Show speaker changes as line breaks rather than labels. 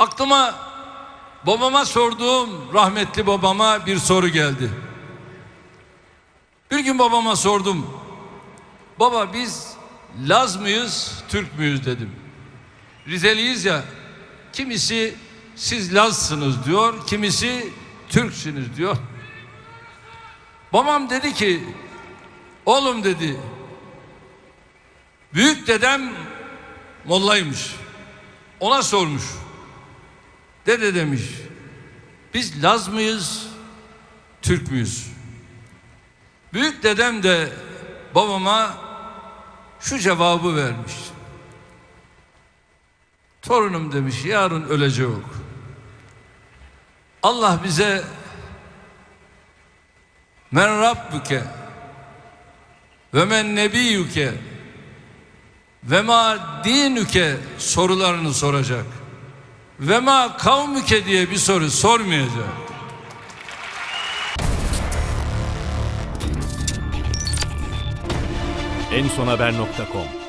Aklıma babama sorduğum rahmetli babama bir soru geldi. Bir gün babama sordum. Baba biz Laz mıyız, Türk müyüz dedim. Rizeliyiz ya. Kimisi siz Lazsınız diyor, kimisi Türksünüz diyor. Babam dedi ki, oğlum dedi, büyük dedem mollaymış. Ona sormuş. Dede demiş, biz Laz mıyız, Türk müyüz? Büyük dedem de babama şu cevabı vermiş. Torunum demiş yarın ölecek. Allah bize men rabbuke ve men nebiyyuke ve ma dinüke sorularını soracak. Ve ma kavmüke diye bir soru sormayacak.
ensonhaber.com